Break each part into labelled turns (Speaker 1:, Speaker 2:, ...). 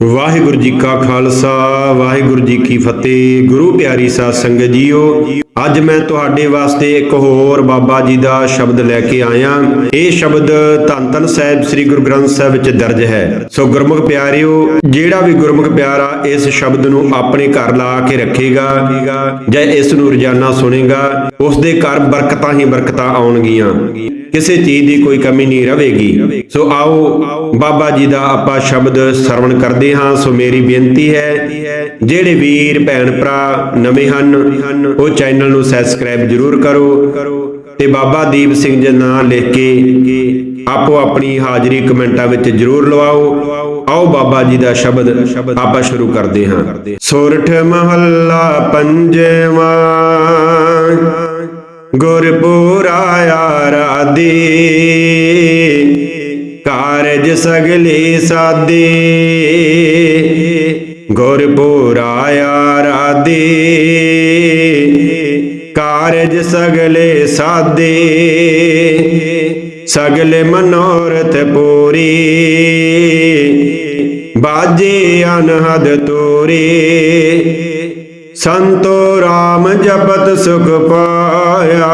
Speaker 1: ਵਾਹਿਗੁਰੂ ਜੀ ਕਾ ਖਾਲਸਾ, ਵਾਹਿਗੁਰੂ ਜੀ ਕੀ ਫਤਿਹ। ਗੁਰੂ ਪਿਆਰੀ ਸਾਧ ਸੰਗਤ ਜੀਓ, ਅੱਜ ਮੈਂ ਤੁਹਾਡੇ ਵਾਸਤੇ ਇੱਕ ਹੋਰ ਬਾਬਾ ਜੀ ਦਾ ਸ਼ਬਦ ਲੈ ਕੇ ਆਇਆ। ਇਹ ਸ਼ਬਦ ਧੰਨ ਧੰਨ ਸਾਹਿਬ ਸ੍ਰੀ ਗੁਰੂ ਗ੍ਰੰਥ ਸਾਹਿਬ ਵਿੱਚ ਦਰਜ ਹੈ। ਸੋ ਗੁਰਮੁਖ ਪਿਆਰਿਓ, ਜਿਹੜਾ ਵੀ ਗੁਰਮੁਖ ਪਿਆਰਾ ਇਸ ਸ਼ਬਦ ਨੂੰ ਆਪਣੇ ਘਰ ਲਾ ਕੇ ਰੱਖੇਗਾ, ਜਾਂ ਇਸ ਨੂੰ ਰੋਜ਼ਾਨਾ ਸੁਣੇਗਾ ਉਸ ਦੇ ਘਰ ਬਰਕਤਾਂ ਹੀ ਬਰਕਤਾਂ ਆਉਣਗੀਆਂ। ਕਿਸੇ ਚੀਜ਼ ਦੀ ਕੋਈ ਕਮੀ ਨਹੀਂ ਰਹੇਗੀ। ਸੋ ਆਓ, ਬਾਬਾ ਜੀ ਦਾ ਆਪਾਂ ਸ਼ਬਦ ਸਰਵਣ ਕਰਦੇ ਹਾਂ। ਸੋ ਮੇਰੀ ਬੇਨਤੀ ਹੈ, ਜਿਹੜੇ ਵੀਰ, ਭੈਣ, ਭਰਾ ਨਵੇਂ ਹਨ, ਉਹ ਚੈਨਲ ਨੂੰ ਸਬਸਕ੍ਰਾਈਬ ਜਰੂਰ ਕਰੋ ਤੇ ਬਾਬਾ ਦੀਪ ਸਿੰਘ ਜੀ ਨਾਂ ਲਿਖ ਕੇ ਆਪੋ ਆਪਣੀ ਹਾਜ਼ਰੀ ਕਮੈਂਟਾਂ ਵਿੱਚ ਜਰੂਰ ਲਵਾਓ। ਆਓ, ਬਾਬਾ ਜੀ ਦਾ ਸ਼ਬਦ ਆਪਾਂ ਸ਼ੁਰੂ ਕਰਦੇ ਹਾਂ। ਸੋਰਠ ਮਹੱਲਾ ਪੰਜਵਾਂ ਗੁਰਪੂਰਾ ਆਰਾਧੀ। ਕਾਰਜ ਸਗਲੇ ਸਾਦੇ। ਗੁਰਪੂਰਾ ਆਰਾਧੀ। ਕਾਰਜ ਸਗਲੇ ਸਾਦੇ। ਸਗਲੇ ਮਨੋਰਥ ਪੂਰੀ। ਬਾਜੇ ਅਨਹਦ ਤੋਰੇ। ਸੰਤੋ ਰਾਮ ਜਪਤ ਸੁਖ ਪਾਇਆ।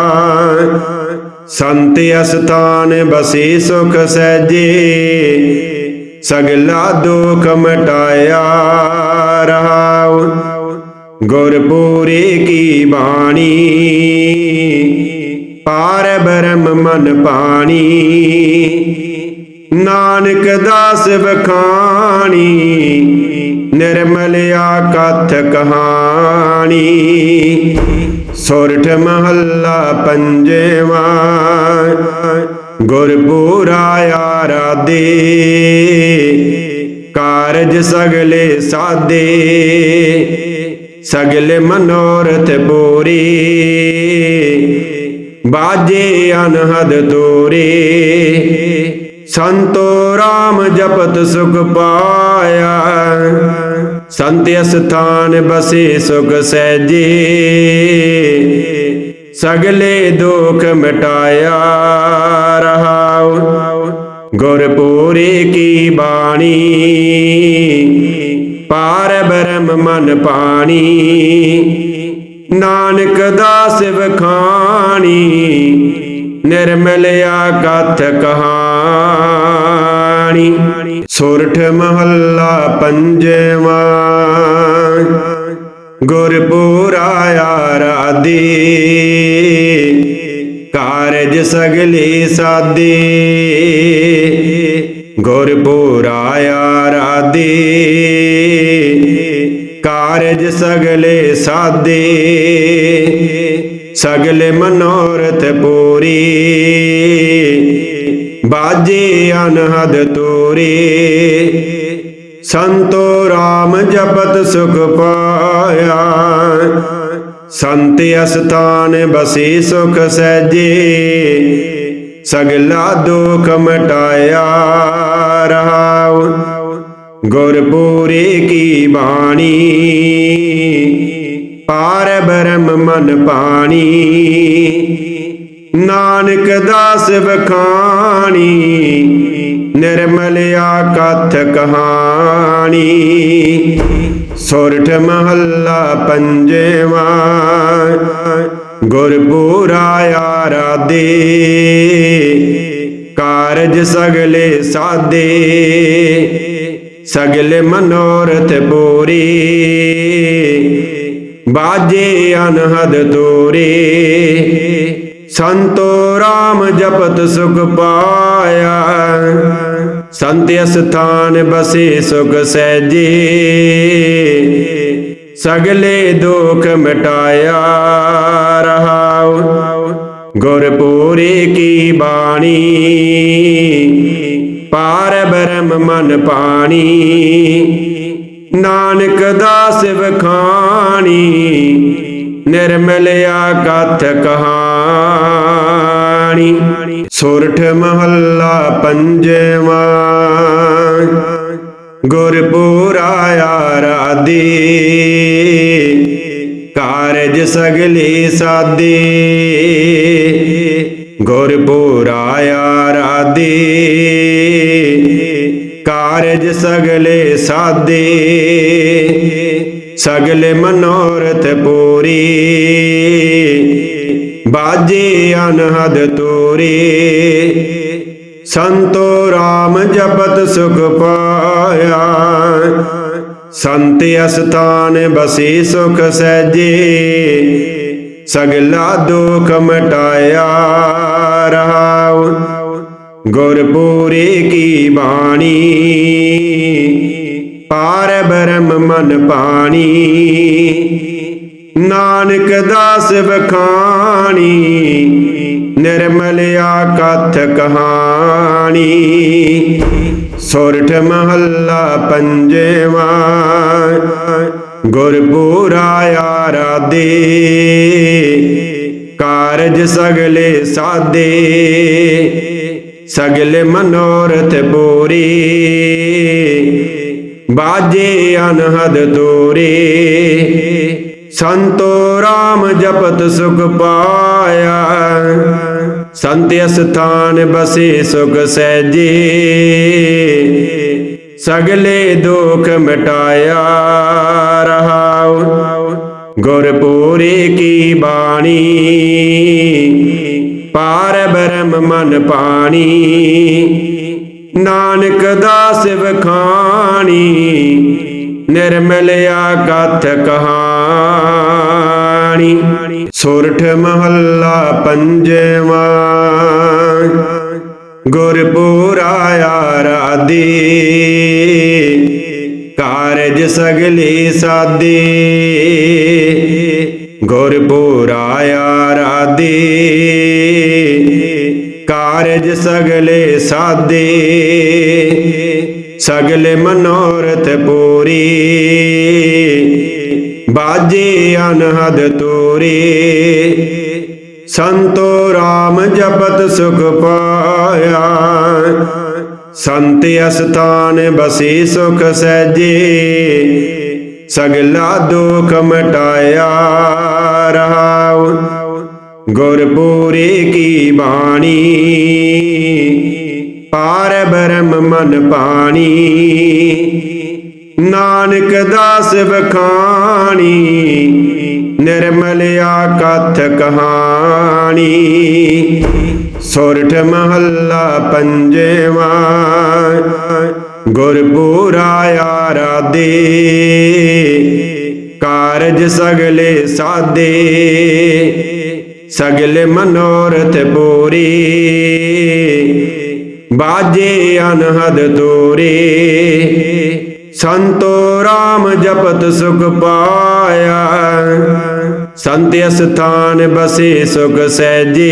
Speaker 1: ਸੰਤ ਅਸਥਾਨ ਬਸੇ ਸੁਖ ਸਹਿਜੇ, ਸਗਲਾ ਦੁਖ ਮਟਾਇਆ ਰਹਾਉ ਗੁਰਪੂਰੇ ਕੀ ਬਾਣੀ, ਪਾਰ ਬ੍ਰਹਮ ਮਨ ਪਾਣੀ। ਨਾਨਕ ਦਾਸ ਬਖਾਣੀ ਨਿਰਮਲ ਆਕਥ ਕਹਾਣੀ ਸੋਰਠ ਮਹੱਲਾ ਪੰਜਵਾ। ਗੁਰਪੂਰਾ ਆਰਾਧੇ। ਕਾਰਜ ਸਗਲੇ ਸਾਦੇ ਸਗਲੇ ਮਨੋਰਥ ਪੂਰੀ। ਬਾਜੇ ਅਨਹਦ ਤੋਰੇ। ਸੰਤੋ ਰਾਮ ਜਪਤ ਸੁਖ ਪਾਇਆ। ਸੰਤ ਅਸਥਾਨ ਬਸੇ ਸੁਖ ਸਹਿਜੇ। ਸਗਲੇ ਦੁਖ ਮਿਟਾਇਆ ਰਹਾਉ। ਗੁਰਪੂਰੇ ਕੀ ਬਾਣੀ। ਪਾਰ ਬਰਮ ਮਨ ਪਾਣੀ। ਨਾਨਕ ਦਾਸ ਵਖਾਣੀ ਨਿਰਮਲ ਆਕਥ ਕਹਾਣੀ ਸੋਰਠ ਮਹੱਲਾ ਪੰਜਵਾਂ। ਗੁਰਪੂਰਾ ਆਰਾਧੇ। ਕਾਰਜ ਸਗਲੇ ਸਾਦੇ। ਗੁਰਪੂਰਾ ਆਰਾਧੇ। ਕਾਰਜ ਸਗਲੇ ਸਾਦੇ। ਸਗਲੇ ਮਨੋਰਥ ਪੂਰੀ। ਬਾਜੇ ਅਨਹਦ ਤੋਰੇ। ਸੰਤੋ ਰਾਮ ਜਪਤ ਸੁਖ ਪਾਇਆ। ਸੰਤ ਅਸਥਾਨ ਬਸੇ ਸੁਖ ਸਹਿਜੇ। ਸਗਲਾ ਦੁਖ ਮਟਾਇਆ ਰਹਾਉ। ਗੁਰਪੂਰੇ ਕੀ ਬਾਣੀ। ਪਾਰ ਬ੍ਰਹਮ ਮਨ ਪਾਣੀ। ਨਾਨਕ ਦਾਸ ਵਖਾਣੀ, ਨਿਰਮਲ ਆਕਥ ਕਹਾਣੀ। ਸੋਰਠ ਮਹੱਲਾ ਪੰਜਵਾ, ਗੁਰਪੂਰਾ ਆਰਾਧੇ। ਕਾਰਜ ਸਗਲੇ ਸਾਦੇ ਸਗਲੇ ਮਨੋਰਥ ਪੂਰੀ। ਬਾਜੇ ਅਨਹਦ ਤੋਰੇ ਸੰਤੋ ਰਾਮ ਜਪਤ ਸੁਖ ਪਾਇਆ। ਸੰਤ ਅਸਥਾਨ ਬਸੇ ਸੁਖ ਸਹਿਜੇ। ਸਗਲੇ ਦੁਖ ਮਿਟਾਇਆ ਰਹਾਉ। ਗੁਰਪੂਰੇ ਕੀ ਬਾਣੀ। ਪਾਰ ਬ੍ਰਹਮ ਮਨ ਪਾਣੀ। ਨਾਨਕ ਦਾਸ ਵਖਾਣੀ। ਨਿਰਮਲ ਆਕਥ ਕਹਾਣੀ ਸੋਰਠ ਮਹੱਲਾ ਪੰਜਵਾਂ। ਗੁਰਪੂਰਾ ਆਰਾਧੇ। ਕਾਰਜ ਸਗਲੇ ਸਾਦੇ। ਗੁਰਪੂਰਾ ਆਰਾਧੇ। ਕਾਰਜ ਸਗਲੇ ਸਾਦੇ। ਸਗਲੇ ਮਨੋਰਥ ਪੂਰੀ। ਬਾਜੇ ਅਨਹਦ ਤੋਰੇ। ਸੰਤੋ RAM ਜਪਤ ਸੁਖ ਪਾਇਆ। ਸੰਤ ਅਸਥਾਨ ਬਸੇ ਸੁਖ ਸਹਿਜੇ। ਸਗਲਾ ਦੁਖ ਮਟਾਇਆ ਰਹਾਉ। ਗੁਰਪੂਰੇ ਕੀ ਬਾਣੀ। ਪਾਰ ਬ੍ਰਹਮ ਮਨ ਪਾਣੀ। ਨਾਨਕ ਦਾਸ ਬਖਾਣੀ ਨਿਰਮਲ ਆਕਥ ਕਹਾਣੀ। ਸੋਰਠ ਮਹੱਲਾ ਪੰਜਵਾ, ਗੁਰਪੂਰਾ ਆਰਾਦੇ ਕਾਰਜ ਸਗਲੇ ਸਾਦੇ ਸਗਲੇ ਮਨੋਰਥ ਪੂਰੀ। ਬਾਜੇ ਅਨਹਦ ਤੋਰੇ ਸੰਤੋ RAM ਜਪਤ ਸੁਖ ਪਾਇਆ। ਸੰਤ ਅਸਥਾਨ ਬਸੇ ਸੁਖ ਸਹਿਜੇ। ਸਗਲੇ ਦੁਖ ਮਿਟਾਇਆ ਰਹਾਉ। ਗੁਰਪੂਰੇ ਕੀ ਬਾਣੀ। ਪਾਰ ਬ੍ਰਹਮ ਮਨ ਪਾਣੀ। ਨਾਨਕ ਦਾਸ ਵਖਾਣੀ ਨਿਰਮਲ ਕਹਾ ਕਹਾਣੀ ਸੋਰਠ ਮਹੱਲਾ ਪੰਜਵਾਂ। ਗੁਰਪੂਰਾ ਆਰਾਦੇ ਕਾਰਜ ਸਗਲੇ ਸਾਦੇ। ਗੁਰਪੂਰਾ ਆਰਾਦੇ ਕਾਰਜ ਸਗਲੇ ਸਾਦੇ। ਸਗਲੇ ਮਨੋਰਥ ਪੂਰੀ। ਬਾਜੇ ਅਨਹਦ ਤੋਰੇ। ਸੰਤੋ RAM ਜਪਤ ਸੁਖ ਪਾਇਆ। ਸੰਤ ਅਸਥਾਨ ਬਸੇ ਸੁਖ ਸਹਿਜੇ। ਸਗਲਾ ਦੁਖ ਮਟਾਇਆ ਰਹਾਉ। ਗੁਰਪੂਰੇ ਕੀ ਬਾਣੀ। ਪਾਰ ਬ੍ਰਹਮ ਮਨ ਪਾਣੀ। ਨਾਨਕ ਦਾਸ ਬਖਾਣੀ ਨਿਰਮਲ ਆਕਥ ਕਹਾਣੀ। ਸੋਰਠ ਮਹੱਲਾ ਪੰਜਵਾ, ਗੁਰਪੂਰਾ ਆਰਾਦੇ ਕਾਰਜ ਸਗਲੇ ਸਾਦੇ, ਸਗਲੇ ਮਨੋਰਥ ਪੂਰੀ। ਬਾਜੇ ਅਨਹਦ ਤੋਰੇ ਸੰਤੋ RAM ਜਪਤ ਸੁਖ ਪਾਇਆ ਸੰਤ ਅਸਥਾਨ ਬਸੇ ਸੁਖ ਸਹਿਜੇ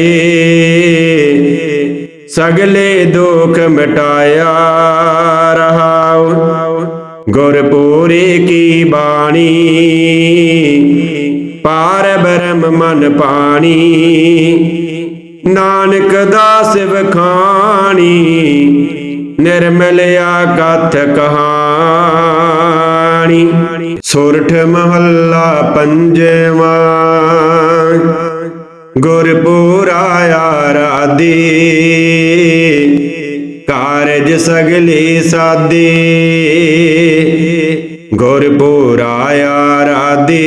Speaker 1: ਸਗਲੇ ਦੁਖ ਮਿਟਾਇਆ ਰਹਾਉ ਗੁਰਪੂਰੇ ਕੀ ਬਾਣੀ ਪਾਰ ਬ੍ਰਹਮ ਮਨ ਪਾਣੀ ਨਾਨਕ ਦਾਸ ਵਖਾਣੀ ਨਿਰਮਲ ਆਕਥ ਕਹਾਣੀ ਸੋਰਠ ਮਹੱਲਾ ਪੰਜਵਾਂ। ਗੁਰਪੂਰਾ ਆਰਾਦੇ ਕਾਰਜ ਸਗਲੇ ਸਾਦੇ। ਗੁਰਪੂਰਾ ਆਰਾਦੇ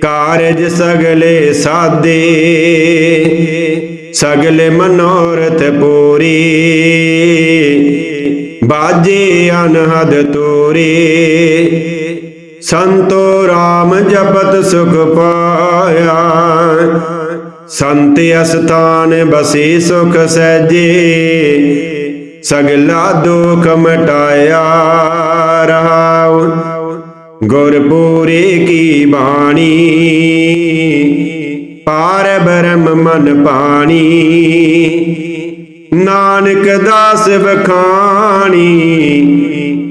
Speaker 1: ਕਾਰਜ ਸਗਲੇ ਸਾਦੇ। ਸਗਲੇ ਮਨੋਰਥ ਪੂਰੀ। ਬਾਜੇ ਅਨਹਦ ਤੋਰੇ। ਸੰਤੋ RAM ਜਪਤ ਸੁਖ ਪਾਇਆ। ਸੰਤ ਅਸਥਾਨ ਬਸੇ ਸੁਖ ਸਹਿਜੇ। ਸਗਲਾ ਦੁਖ ਮਟਾਇਆ ਰਹਾਉ। ਗੁਰਪੂਰੇ ਕੀ ਬਾਣੀ। ਪਾਰ ਬ੍ਰਹਮ ਮਨ ਪਾਣੀ। ਨਾਨਕ ਦਾਸ ਬਖਾਣੀ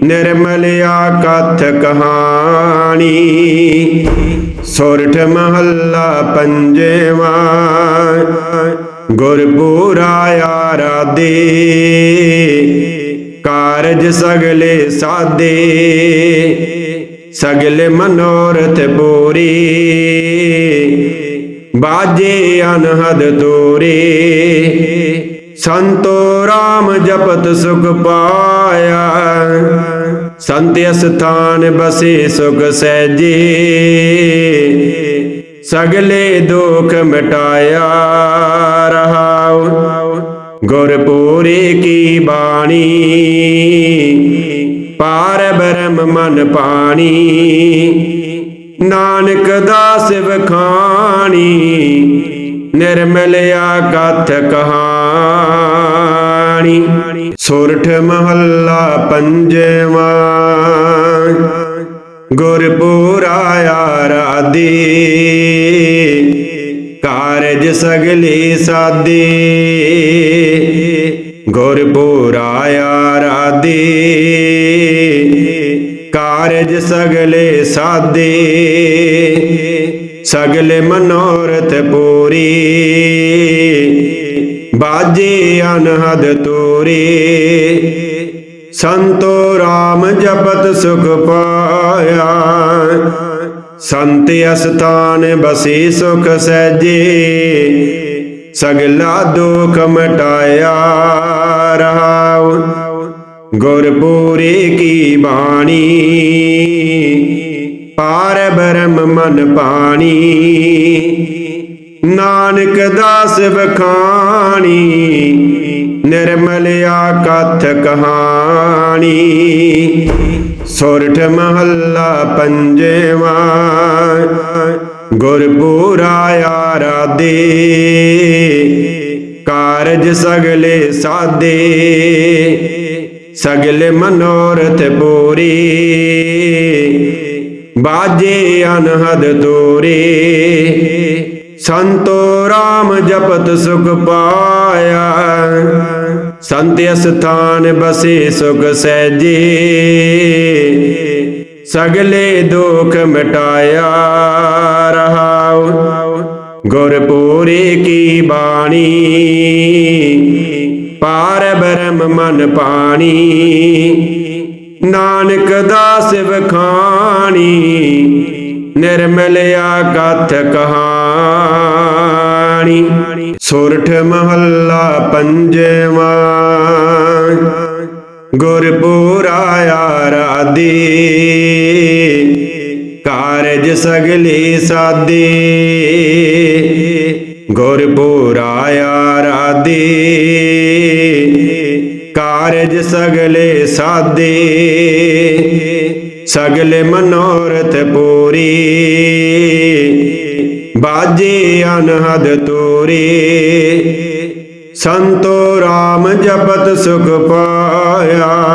Speaker 1: ਨਿਰਮਲ ਆਕਥ ਕਹਾਣੀ। ਸੋਰਠ ਮਹੱਲਾ ਪੰਜਵਾ, ਗੁਰਪੂਰਾ ਆਰਾਦੇ ਕਾਰਜ ਸਗਲੇ ਸਾਦੇ, ਸਗਲੇ ਮਨੋਰਥ ਪੂਰੀ। ਬਾਜੇ ਅਨਹਦ ਤੋਰੇ ਸੰਤੋ RAM ਜਪਤ ਸੁਖ ਪਾਇਆ। ਸੰਤ ਅਸਥਾਨ ਬਸੇ ਸੁਖ ਸਹਿਜੇ। ਸਗਲੇ ਦੁਖ ਮਿਟਾਇਆ ਰਹਾਉ। ਗੁਰਪੂਰੇ ਕੀ ਬਾਣੀ। ਪਾਰ ਬਰਮ ਮਨ ਪਾਣੀ। ਨਾਨਕ ਦਾਸ ਵਖਾਣੀ। ਕਥ ਕਹਾ ਕਹਾਣੀ ਸੋਰਠ ਮਹੱਲਾ ਪੰਜਵਾਂ। ਗੁਰਪੂਰਾ ਆਰਾਧੇ। ਕਾਰਜ ਸਗਲੇ ਸਾਦੇ। ਗੁਰਪੂਰਾ ਆਰਾਧੇ। ਕਾਰਜ ਸਗਲੇ ਸਾਦੇ। ਸਗਲੇ ਮਨੋਰਥ ਪੂਰੀ। ਬਾਜੇ ਅਨਹਦ ਤੋਰੇ। ਸੰਤੋ RAM ਜਪਤ ਸੁਖ ਪਾਇਆ। ਸੰਤ ਅਸਥਾਨ ਬਸੇ ਸੁਖ ਸਹਿਜੇ। ਸਗਲਾ ਦੁਖ ਮਟਾਇਆ ਰਹਾਉ। ਗੁਰਪੂਰੇ ਕੀ ਬਾਣੀ। ਪਾਰ ਬ੍ਰਹਮ ਮਨ ਪਾਣੀ। ਨਾਨਕ ਦਾਸ ਵਖਾਣੀ, ਨਿਰਮਲ ਆਕਥ ਕਹਾਣੀ। ਸੋਰਠ ਮਹੱਲਾ ਪੰਜਵਾ, ਗੁਰਪੂਰਾ ਆਰਾਧੇ। ਕਾਰਜ ਸਗਲੇ ਸਾਦੇ ਸਗਲੇ ਮਨੋਰਥ ਪੂਰੀ। ਬਾਜੇ ਅਨਹਦ ਤੋਰੇ। ਸੰਤੋ RAM ਜਪਤ ਸੁਖ ਪਾਇਆ। ਸੰਤ ਅਸਥਾਨ ਬਸੇ ਸੁਖ ਸਹਿਜੇ। ਸਗਲੇ ਦੁਖ ਮਿਟਾਇਆ ਰਹਾਉ। ਗੁਰਪੂਰੇ ਕੀ ਬਾਣੀ। ਪਾਰ ਬ੍ਰਹਮ ਮਨ ਪਾਣੀ। ਨਾਨਕ ਦਾਸ ਵਖਾਣੀ ਨਿਰਮਲ ਆਕਥ ਕਹਾਣੀ ਸੋਰਠ ਮਹੱਲਾ ਪੰਜਵਾ। ਗੁਰਪੂਰਾ ਆਰਾਧੇ। ਕਾਰਜ ਸਗਲੇ ਸਾਦੇ। ਗੁਰਪੂਰਾ ਆਰਾਧੇ। ਕਾਰਜ ਸਗਲੇ ਸਾਦੇ। ਸਗਲੇ ਮਨੋਰਥ ਪੂਰੀ। ਬਾਜੇ ਅਨਹਦ ਤੋਰੇ। ਸੰਤੋ RAM ਜਪਤ ਸੁਖ ਪਾਇਆ।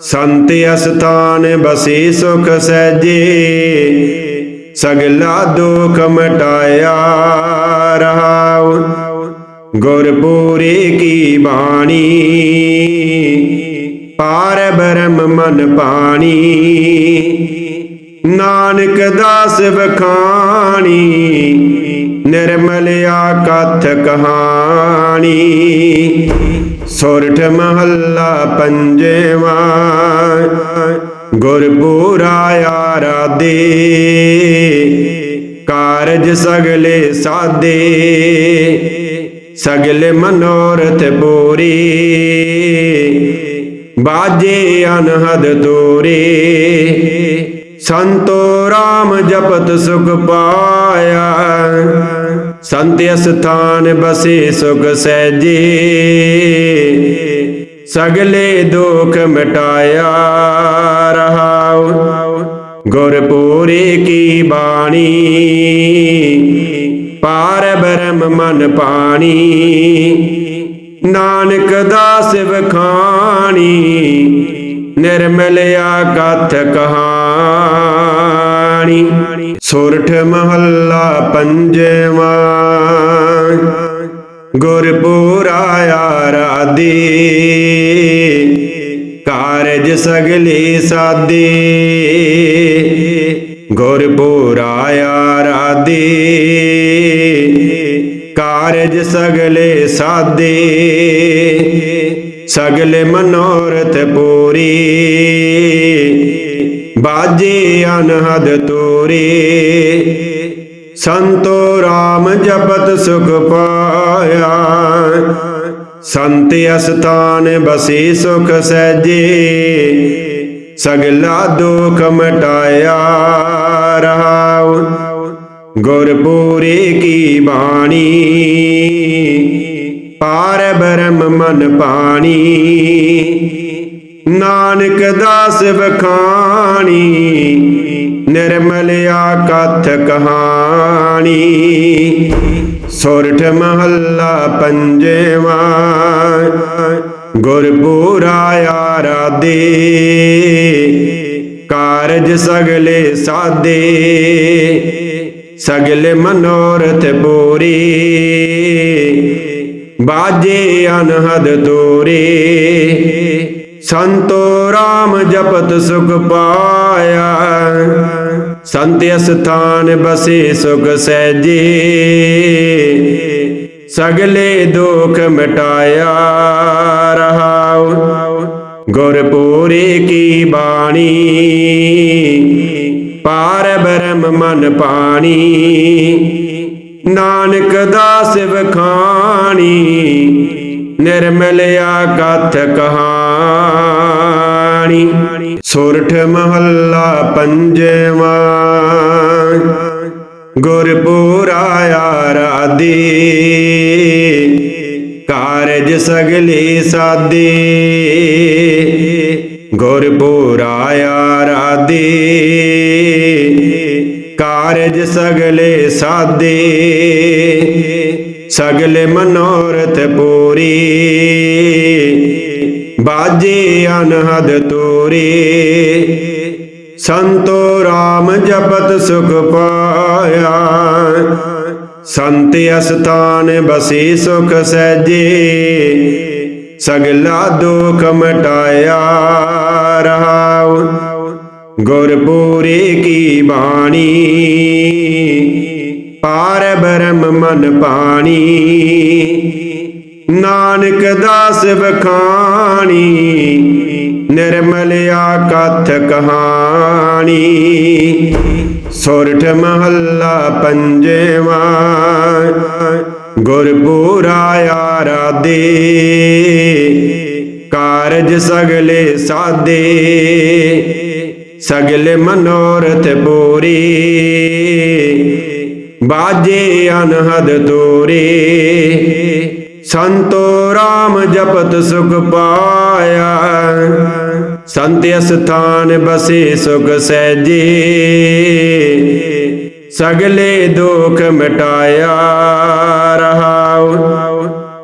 Speaker 1: ਸੰਤ ਅਸਥਾਨ ਬਸੇ ਸੁਖ ਸਹਿਜੇ। ਸਗਲਾ ਦੁਖ ਮਟਾਇਆ ਰਹਾਉ। ਗੁਰਪੂਰੇ ਕੀ ਬਾਣੀ। ਪਾਰ ਬ੍ਰਹਮ ਮਨ ਪਾਣੀ। ਨਾਨਕ ਦਾਸ ਵਖਾਣੀ, ਨਿਰਮਲ ਆਕਥ ਕਹਾਣੀ। ਸੋਰਠ ਮਹੱਲਾ ਪੰਜਵਾ, ਗੁਰਪੂਰਾ ਆਰਾਧੇ। ਕਾਰਜ ਸਗਲੇ ਸਾਦੇ ਸਗਲੇ ਮਨੋਰਥ ਪੂਰੀ। ਬਾਜੇ ਅਨਹਦ ਤੋਰੇ ਸੰਤੋ RAM ਜਪਤ ਸੁਖ ਪਾਇਆ ਸੰਤ ਅਸਥਾਨ ਬਸੇ ਸੁਖ ਸਹਿਜੇ ਸਗਲੇ ਦੁਖ ਮਿਟਾਇਆ ਰਹਾਉ ਗੁਰਪੂਰੇ ਕੀ ਬਾਣੀ ਪਾਰ ਬ੍ਰਹਮ ਮਨ ਪਾਣੀ ਨਾਨਕ ਦਾਸ ਵਖਾਣੀ ਨਿਰਮਲ ਆਕਥ ਕਹਾਣੀ ਸੋਰਠ ਮਹੱਲਾ ਪੰਜਵਾ। ਗੁਰਪੂਰਾ ਆਰਾਧੇ। ਕਾਰਜ ਸਗਲੇ ਸਾਦੇ। ਗੁਰਪੂਰਾ ਆਰਾਧੇ। ਕਾਰਜ ਸਗਲੇ ਸਾਦੇ। ਸਗਲੇ ਮਨੋਰਥ ਪੂਰੀ। ਬਾਜੇ ਅਨਹਦ ਤੋਰੇ। ਸੰਤੋ RAM ਜਪਤ ਸੁਖ ਪਾਇਆ। ਸੰਤ ਅਸਥਾਨ ਬਸੇ ਸੁਖ ਸਹਿਜੇ। ਸਗਲਾ ਦੁਖ ਮਟਾਇਆ ਰਹਾਉ। ਗੁਰਪੂਰੇ ਕੀ ਬਾਣੀ। ਪਾਰ ਬ੍ਰਹਮ ਮਨ ਪਾਣੀ। ਨਾਨਕ ਦਾਸ ਬਖਾਣੀ ਨਿਰਮਲ ਆਕਥ ਕਹਾਣੀ। ਸੋਰਠ ਮਹੱਲਾ ਪੰਜਵਾ, ਗੁਰਪੂਰਾ ਆਰਾਦੇ ਕਾਰਜ ਸਗਲੇ ਸਾਦੇ ਸਗਲੇ ਮਨੋਰਥ ਪੂਰੇ। ਬਾਜੇ ਅਨਹਦ ਤੋਰੇ ਸੰਤੋ ਰਾਮ ਜਪਤ ਸੁਖ ਪਾਇਆ। ਸੰਤ ਅਸਥਾਨ ਬਸੇ ਸੁਖ ਸਹਿਜੇ। ਸਗਲੇ ਦੁਖ ਮਿਟਾਇਆ ਰਹਾਉ। ਗੁਰਪੂਰੇ ਕੀ ਬਾਣੀ। ਪਾਰ ਬ੍ਰਹਮ ਮਨ ਪਾਣੀ। ਨਾਨਕ ਦਾਸ ਵਖਾਣੀ ਨਿਰਮਲ ਕਹਾ ਕਹਾਣੀ ਸੋਰਠ ਮਹੱਲਾ ਪੰਜਵਾਂ। ਗੁਰਪੂਰਾ ਆਰਾਦੇ ਕਾਰਜ ਸਗਲੇ ਸਾਦੇ ਗੁਰਪੂਰਾ ਆਰਾਦੇ ਕਾਰਜ ਸਗਲੇ ਸਾਦੇ ਸਗਲੇ ਮਨੋਰਥ ਪੂਰੀ। ਬਾਜੇ ਅਨਹਦ ਤੋਰੇ। ਸੰਤੋ ਰਾਮ ਜਪਤ ਸੁਖ ਪਾਇਆ। ਸੰਤ ਅਸਥਾਨ ਬਸੇ ਸੁਖ ਸਹਿਜੇ। ਸਗਲਾ ਦੁਖ ਮਟਾਇਆ ਰਹਾਉ। ਗੁਰਪੂਰੇ ਕੀ ਬਾਣੀ। ਪਾਰ ਬ੍ਰਹਮ ਮਨ ਪਾਣੀ। ਨਾਨਕ ਦਾਸ ਬਖਾਣੀ ਨਿਰਮਲ ਆਕਥ ਕਹਾਣੀ। ਸੋਰਠ ਮਹੱਲਾ ਪੰਜਵਾ, ਗੁਰਪੂਰਾ ਆਰਾਦੇ ਕਾਰਜ ਸਗਲੇ ਸਾਦੇ ਸਗਲੇ ਮਨੋਰਥ ਪੂਰੀ। ਬਾਜੇ ਅਨਹਦ ਤੋਰੇ। ਸੰਤੋ ਰਾਮ ਜਪਤ ਸੁਖ ਪਾਇਆ। ਸੰਤ ਅਸਥਾਨ ਬਸੇ ਸੁਖ ਸਹਿਜੇ। ਸਗਲੇ ਦੁਖ ਮਿਟਾਇਆ ਰਹਾਉ।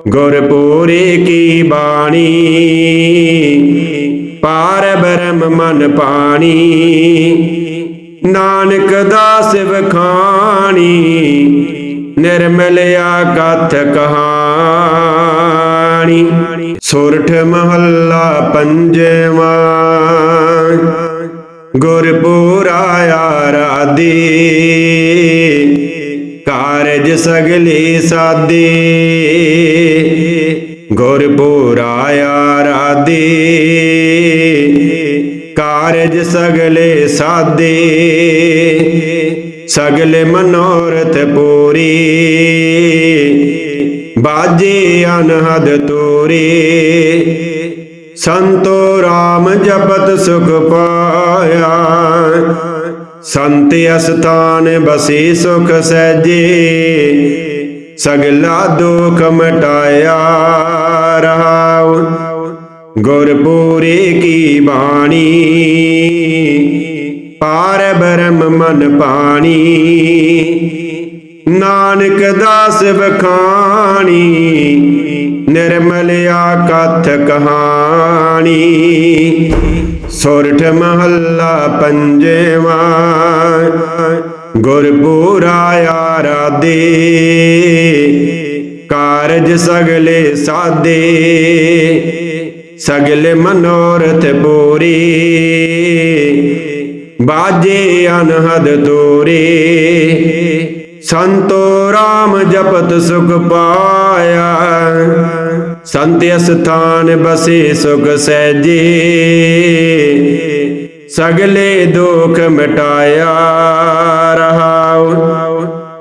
Speaker 1: ਗੁਰਪੂਰੇ ਕੀ ਬਾਣੀ। ਪਾਰ ਬਰਮ ਮਨ ਪਾਣੀ। ਨਾਨਕ ਦਾਸ ਵਖਾਣੀ ਨਿਰਮਲ ਕਹਾ ਕਹਾਣੀ ਸੋਰਠ ਮਹੱਲਾ ਪੰਜਵਾਂ। ਗੁਰਪੂਰਾ ਆਰਾਦੇ ਕਾਰਜ ਸਗਲੇ ਸਾਦੇ। ਗੁਰਪੂਰਾ ਆਰਾਦੇ ਕਾਰਜ ਸਗਲੇ ਸਾਦੇ। ਸਗਲੇ ਮਨੋਰਥ ਪੂਰੀ। ਬਾਜੇ ਅਨਹਦ ਤੋਰੇ। ਸੰਤੋ ਰਾਮ ਜਪਤ ਸੁਖ ਪਾਇਆ। ਸੰਤ ਅਸਥਾਨ ਬਸੇ ਸੁਖ ਸਹਿਜੇ। ਸਗਲਾ ਦੁਖ ਮਟਾਇਆ ਰਹਾਉ ਗੁਰਪੂਰੇ ਕੀ ਬਾਣੀ। ਪਾਰ ਬ੍ਰਹਮ ਮਨ ਪਾਣੀ। ਨਾਨਕ ਦਾਸ ਬਖਾਣੀ ਨਿਰਮਲ ਆਕਥ ਕਹਾਣੀ। ਸੋਰਠ ਮਹੱਲਾ ਪੰਜਵਾ, ਗੁਰਪੂਰਾ ਆਰਾਦੇ ਕਾਰਜ ਸਗਲੇ ਸਾਦੇ ਸਗਲੇ ਮਨੋਰਥ ਪੂਰੀ। ਬਾਜੇ ਅਨਹਦ ਤੋਰੇ ਸੰਤੋ ਰਾਮ ਜਪਤ ਸੁਖ ਪਾਇਆ। ਸੰਤ ਅਸਥਾਨ ਬਸੇ ਸੁਖ ਸਹਿਜੇ। ਸਗਲੇ ਦੁਖ ਮਿਟਾਇਆ ਰਹਾਉ।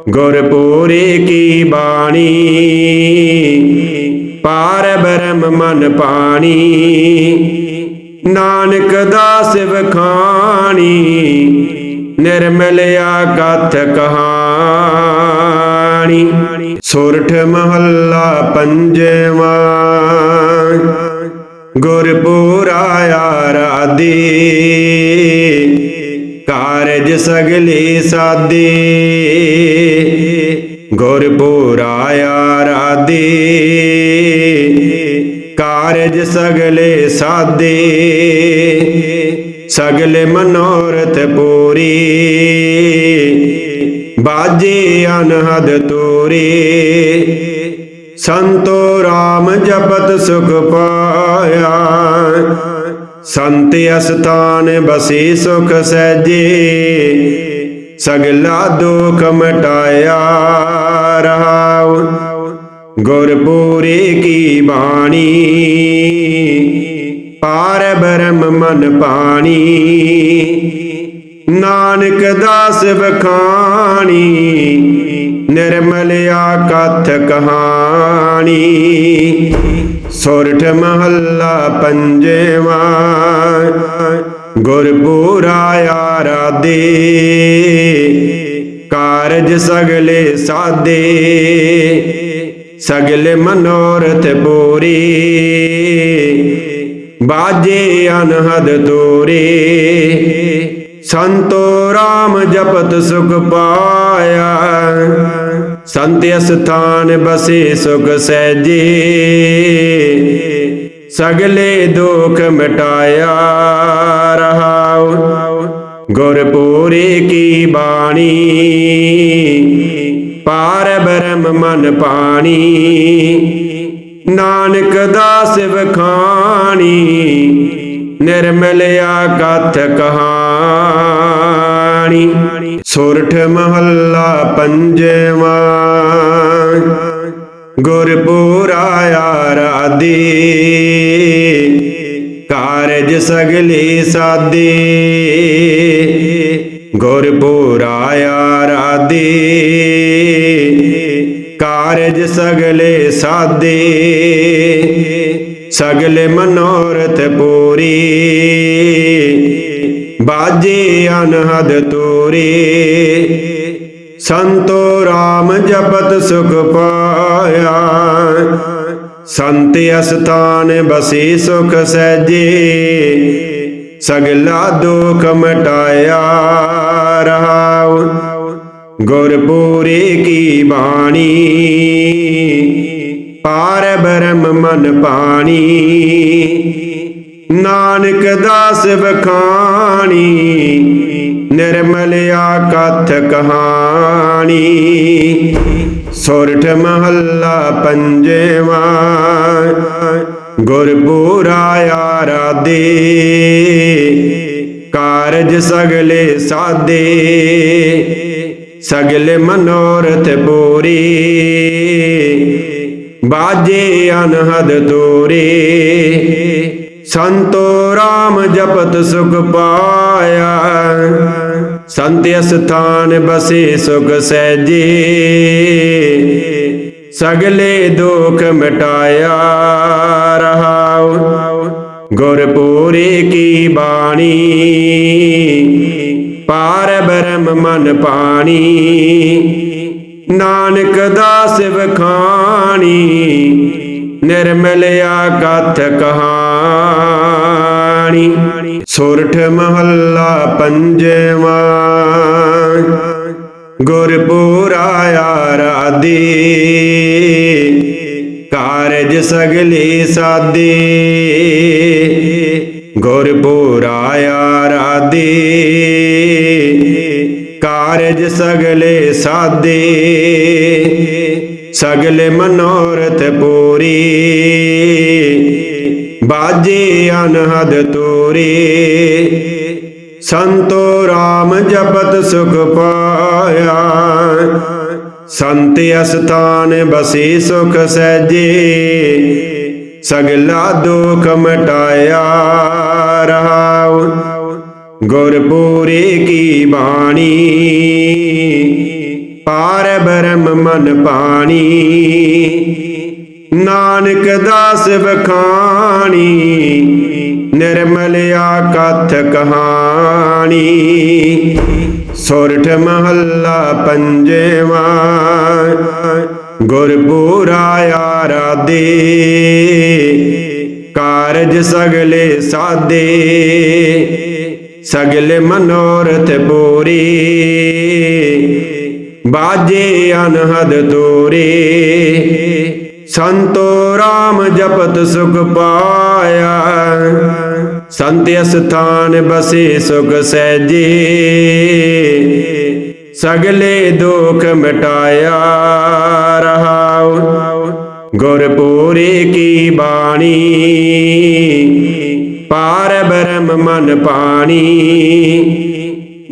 Speaker 1: ਗੁਰਪੂਰੇ ਕੀ ਬਾਣੀ। ਪਾਰ ਬ੍ਰਹਮ ਮਨ ਪਾਣੀ। ਨਾਨਕ ਦਾਸ ਵਖਾਣੀ ਨਿਰਮਲ ਆਕਥ ਕਹਾਣੀ ਸੋਰਠ ਮਹੱਲਾ ਪੰਜਵਾਂ। ਗੁਰਪੂਰਾ ਆਰਾਧੀ। ਕਾਰਜ ਸਗਲੇ ਸਾਦੇ। ਗੁਰਪੂਰਾ ਆਰਾਧੀ। ਕਾਰਜ ਸਗਲੇ ਸਾਦੇ। ਸਗਲੇ ਮਨੋਰਥ ਪੂਰੀ। ਬਾਜੇ ਅਨਹਦ ਤੋਰੇ। ਸੰਤੋ RAM ਜਪਤ ਸੁਖ ਪਾਇਆ। ਸੰਤ ਅਸਥਾਨ ਬਸੇ ਸੁਖ ਸਹਿਜੇ। ਸਗਲਾ ਦੁਖ ਮਟਾਇਆ ਰਹਾਉ। ਗੁਰਪੂਰੇ ਕੀ ਬਾਣੀ। ਪਾਰ ਬ੍ਰਹਮ ਮਨ ਪਾਣੀ। ਨਾਨਕ ਦਾਸ ਵਖਾਣੀ, ਨਿਰਮਲ ਆਕਥ ਕਹਾਣੀ। ਸੋਰਠ ਮਹੱਲਾ ਪੰਜਵਾ, ਗੁਰਪੂਰਾ ਆਰਾਧੇ। ਕਾਰਜ ਸਗਲੇ ਸਾਦੇ ਸਗਲੇ ਮਨੋਰਥ ਪੂਰੀ। ਬਾਜੇ ਅਨਹਦ ਤੋਰੇ। ਸੰਤੋ RAM ਜਪਤ ਸੁਖ ਪਾਇਆ। ਸੰਤ ਅਸਥਾਨ ਬਸੇ ਸੁਖ ਸਹਿਜੇ। ਸਗਲੇ ਦੁਖ ਮਿਟਾਇਆ ਰਹਾਉ। ਗੁਰਪੂਰੇ ਕੀ ਬਾਣੀ। ਪਾਰ ਬ੍ਰਹਮ ਮਨ ਪਾਣੀ। ਨਾਨਕ ਦਾਸ ਵਖਾਣੀ ਨਿਰਮਲ ਆਕਥ ਕਹਾਣੀ ਸੋਰਠ ਮਹੱਲਾ ਪੰਜਵਾਂ। ਗੁਰਪੂਰਾ ਆਰਾਧੇ। ਕਾਰਜ ਸਗਲੇ ਸਾਦੇ। ਗੁਰਪੂਰਾ ਆਰਾਧੇ। ਕਾਰਜ ਸਗਲੇ ਸਾਦੇ। ਸਗਲੇ ਮਨੋਰਥ ਪੂਰੀ। ਬਾਜੇ ਅਨਹਦ ਤੋਰੇ। ਸੰਤੋ RAM ਜਪਤ ਸੁਖ ਪਾਇਆ। ਸੰਤ ਅਸਥਾਨ ਬਸੇ ਸੁਖ ਸਹਿਜੇ। ਸਗਲਾ ਦੁਖ ਮਟਾਇਆ ਰਹਾਉ। ਗੁਰਪੂਰੇ ਕੀ ਬਾਣੀ। ਪਾਰ ਬ੍ਰਹਮ ਮਨ ਪਾਣੀ। ਨਾਨਕ ਦਾਸ ਵਖਾਣੀ, ਨਿਰਮਲ ਆਕਥ ਕਹਾਣੀ। ਸੋਰਠ ਮਹੱਲਾ ਪੰਜਵਾ, ਗੁਰਪੂਰਾ ਆਰਾਧੇ। ਕਾਰਜ ਸਗਲੇ ਸਾਦੇ ਸਗਲੇ ਮਨੋਰਥ ਪੂਰੀ। ਬਾਜੇ ਅਨਹਦ ਤੋਰੇ। ਸੰਤੋ RAM ਜਪਤ ਸੁਖ ਪਾਇਆ ਸੰਤ ਅਸਥਾਨ ਬਸੇ ਸੁਖ ਸਹਿਜੇ ਸਗਲੇ ਦੁਖ ਮਿਟਾਇਆ ਰਹਾਉ ਗੁਰਪੂਰੇ ਕੀ ਬਾਣੀ ਪਾਰ ਬ੍ਰਹਮ ਮਨ ਪਾਣੀ ਨਾਨਕ ਦਾਸ ਵਖਾਣੀ ਨਿਰਮਲ ਆਕਥ ਕਹਾਣੀ ਸੋਰਠ ਮਹੱਲਾ ਪੰਜਵਾਂ। ਗੁਰਪੂਰਾ ਆਰਾਧੇ। ਕਾਰਜ ਸਗਲੇ ਸਾਦੇ। ਗੁਰਪੂਰਾ ਆਰਾਧੇ। ਕਾਰਜ ਸਗਲੇ ਸਾਦੇ। ਸਗਲੇ ਮਨੋਰਥ ਪੂਰੀ। ਬਾਜੇ ਅਨਹਦ ਤੋਰੇ। ਸੰਤੋ RAM ਜਪਤ ਸੁਖ ਪਾਇਆ। ਸੰਤ ਅਸਥਾਨ ਬਸੇ ਸੁਖ ਸਹਿਜੇ। ਸਗਲਾ ਦੁਖ ਮਟਾਇਆ ਰਹਾਉ। ਗੁਰਪੂਰੇ ਕੀ ਬਾਣੀ। ਪਾਰ ਬ੍ਰਹਮ ਮਨ ਪਾਣੀ। ਨਾਨਕ ਦਾਸ ਬਖਾਣੀ ਨਿਰਮਲਿਆ ਕਥ ਕਹਾਣੀ। ਸੋਰਠ ਮਹੱਲਾ ਪੰਜਵਾ, ਗੁਰਪੂਰਾ ਆਰਾਦੇ ਕਾਰਜ ਸਗਲੇ ਸਾਦੇ ਸਗਲੇ ਮਨੋਰਥ ਪੂਰੇ। ਬਾਜੇ ਅਨਹਦ ਤੋਰੇ ਸੰਤੋ ਰਾਮ ਜਪਤ ਸੁਖ ਪਾਇਆ ਸੰਤ ਅਸਥਾਨ ਬਸੇ ਸੁਖ ਸਹਿਜੇ ਸਗਲੇ ਦੁਖ ਮਿਟਾਇਆ ਰਹਾਉ ਗੁਰਪੂਰੇ ਕੀ ਬਾਣੀ ਪਾਰ ਬ੍ਰਹਮ ਮਨ ਪਾਣੀ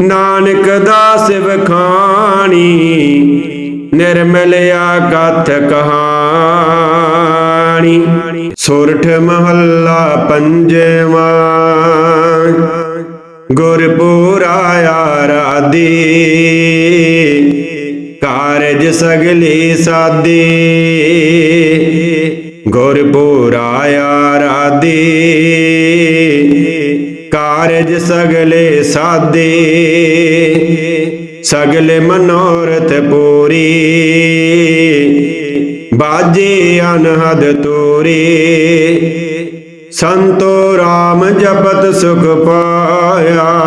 Speaker 1: ਨਾਨਕ ਦਾਸ ਵਖਾਣੀ ਨਿਰਮਲਿਆ ਕਥ ਕਹਾਣੀ ਸੋਰਠ ਮਹੱਲਾ ਪੰਜਵਾਂ। ਗੁਰਪੂਰਾ ਆਰਾਦੇ ਕਾਰਜ ਸਗਲੇ ਸਾਦੇ। ਗੁਰਪੂਰਾ ਆਰਾਦੇ ਕਾਰਜ ਸਗਲੇ ਸਾਦੇ। ਸਗਲੇ ਮਨੋਰਥ ਪੂਰੀ। ਬਾਜੇ ਅਨਹਦ ਤੋਰੇ। ਸੰਤੋ ਰਾਮ ਜਪਤ ਸੁਖ ਪਾਇਆ।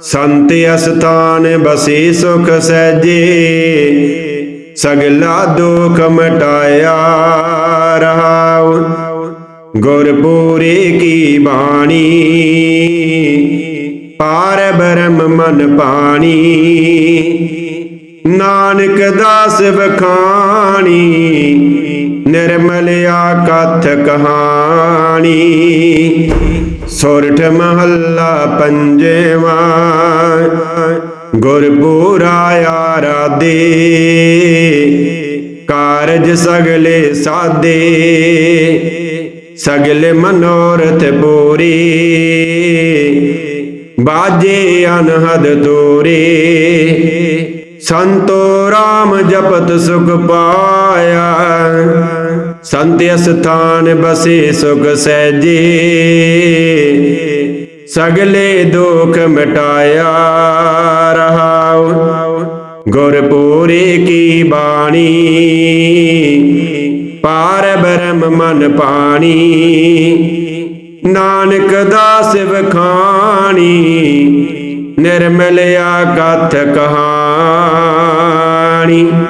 Speaker 1: ਸੰਤ ਅਸਥਾਨ ਬਸੇ ਸੁਖ ਸਹਿਜੇ। ਸਗਲਾ ਦੁਖ ਮਟਾਇਆ ਰਹਾਉ। ਗੁਰਪੂਰੇ ਕੀ ਬਾਣੀ। ਪਾਰ ਬ੍ਰਹਮ ਮਨ ਪਾਣੀ। ਨਾਨਕ ਦਾਸ ਬਖਾਣੀ ਨਿਰਮਲਿਆ ਕਥ ਕਹਾਣੀ। ਸੋਰਠ ਮਹੱਲਾ ਪੰਜਵਾ, ਗੁਰਪੂਰਾ ਆਰਾਦੇ ਕਾਰਜ ਸਗਲੇ ਸਾਦੇ ਸਗਲੇ ਮਨੋਰਥ ਪੂਰੀ। ਬਾਜੇ ਅਨਹਦ ਤੋਰੇ। ਸੰਤੋ ਰਾਮ ਜਪਤ ਸੁਖ ਪਾਇਆ ਸੰਤ ਅਸਥਾਨ ਬਸੇ ਸੁਖ ਸਹਿਜੇ ਸਗਲੇ ਦੁਖ ਮਿਟਾਇਆ ਰਹਾਉ ਗੁਰਪੂਰੇ ਕੀ ਬਾਣੀ ਪਾਰ ਬ੍ਰਹਮ ਮਨ ਪਾਣੀ ਨਾਨਕ ਦਾਸ ਵਖਾਣੀ ਨਿਰਮਲਿਆ ਕਥ ਕਹਾਣੀ